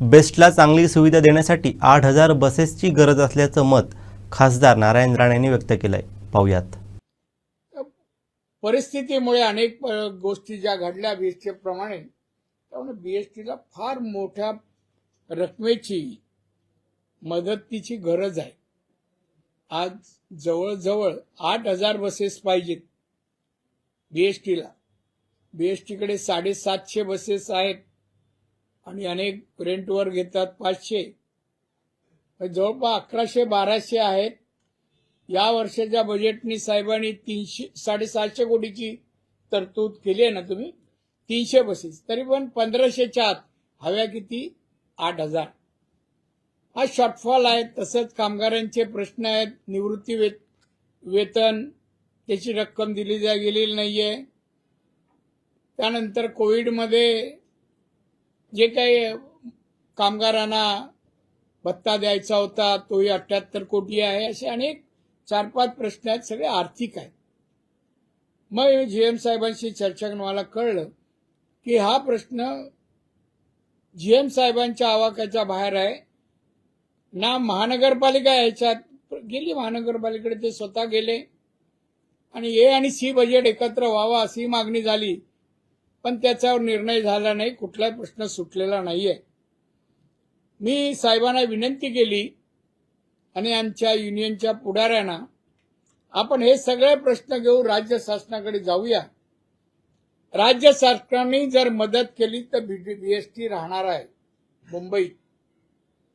बेस्टला चांगली सुविधा देण्यासाठी आठ हजार बसेसची गरज असल्याचं मत खासदार नारायण राणेंनी व्यक्त केलंय. पाहुयात. परिस्थितीमुळे अनेक गोष्टी ज्या घडल्या बीएसटी प्रमाणे त्यामुळे बीएसटीला फार मोठ्या रकमेची मदतीची गरज आहे. आज जवळजवळ आठ हजार बसेस पाहिजेत बीएसटीला बीएसटीकडे साडेसातशे बसेस आहेत. आणि अनेक रेंटवर घेतात पाचशे. जवळपास अकराशे बाराशे आहेत. या वर्षाच्या बजेटनी साहेबांनी तीनशे साडेसातशे कोटीची तरतूद केली आहे ना तुम्ही? तीनशे बसेस. तरी पण पंधराशेच्या आत हव्या किती? आठ हजार. हा शॉर्टफॉल आहे. तसंच कामगारांचे प्रश्न आहेत. निवृत्ती वेत वेतन त्याची रक्कम दिली जा गेलेली नाही आहे त्यानंतर कोविडमध्ये जे काही कामगारांना भत्ता द्यायचा होता तोही अठ्याहत्तर कोटी आहे असे अनेक चार पाच प्रश्न आहेत सगळे आर्थिक आहेत. मग जी एम साहेबांशी चर्चा करून मला कळलं की हा प्रश्न जी एम साहेबांच्या आवाक्याच्या बाहेर आहे. ना महानगरपालिका याच्यात गेली महानगरपालिकेकडे ते स्वतः गेले. आणि ए आणि सी बजेट एकत्र व्हावा अशी मागणी झाली. पण त्याच्यावर निर्णय झाला नाही कुठलाही प्रश्न सुटलेला नाहीये. मी साहेबांना विनंती केली आणि आमच्या युनियनच्या पुढाऱ्यांना आपण हे सगळे प्रश्न घेऊन राज्य शासनाकडे जाऊया. राज्य सरकारने जर मदत केली तर बीएसटी राहणार आहे मुंबईत.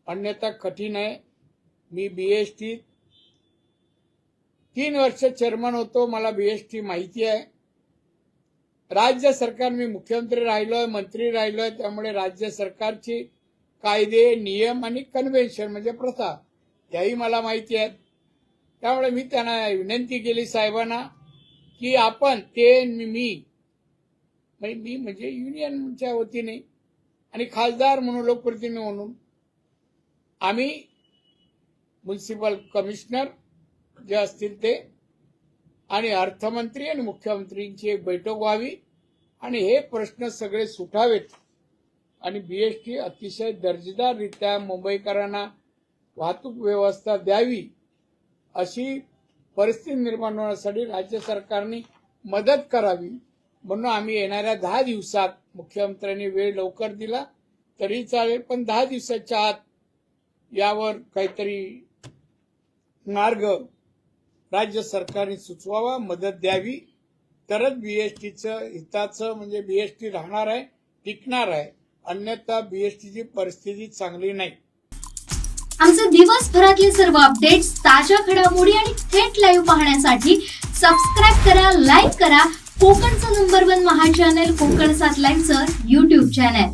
अन्यथा कठीण आहे. मी बीएसटी तीन वर्ष चेअरमन होतो मला बीएसटी माहिती आहे. राज्य सरकार मी मुख्यमंत्री राहिलोय मंत्री राहिलोय त्यामुळे राज्य सरकारची कायदे नियम आणि कन्व्हेन्शन म्हणजे प्रथा त्याही मला माहिती आहेत. त्यामुळे मी त्यांना विनंती केली साहेबांना की आपण ते मी म्हणजे मी म्हणजे युनियनच्या वतीने आणि खासदार म्हणून लोकप्रतिनिधी म्हणून आम्ही म्युन्सिपल कमिशनर जे असतील ते आणि अर्थमंत्री आणि मुख्यमंत्रींची एक बैठक व्हावी. आणि हे प्रश्न सगळे सुटावेत आणि बीएसटी अतिशय दर्जेदाररित्या मुंबईकरांना वाहतूक व्यवस्था द्यावी अशी परिस्थिती निर्माण होण्यासाठी राज्य सरकारने मदत करावी म्हणून आम्ही येणाऱ्या दहा दिवसात मुख्यमंत्र्यांनी वेळ लवकर दिला तरी चालेल पण दहा दिवसाच्या आत यावर काहीतरी मार्ग राज्य सरकारने सुचवावा मदत द्यावी. तरच बीएसटीचं हिताचं म्हणजे बीएसटी राहणार आहे टिकणार आहे. अन्यथा बीएसटीची परिस्थिती चांगली नाही. आमचे दिवसभरातले सर्व अपडेट्स ताज्या घडामोडी आणि थेट लाईव्ह पाहण्यासाठी सबस्क्राईब करा लाईक करा. कोकणचं नंबर वन महा चॅनल कोकण सात लाईव्हचं युट्यूब चॅनल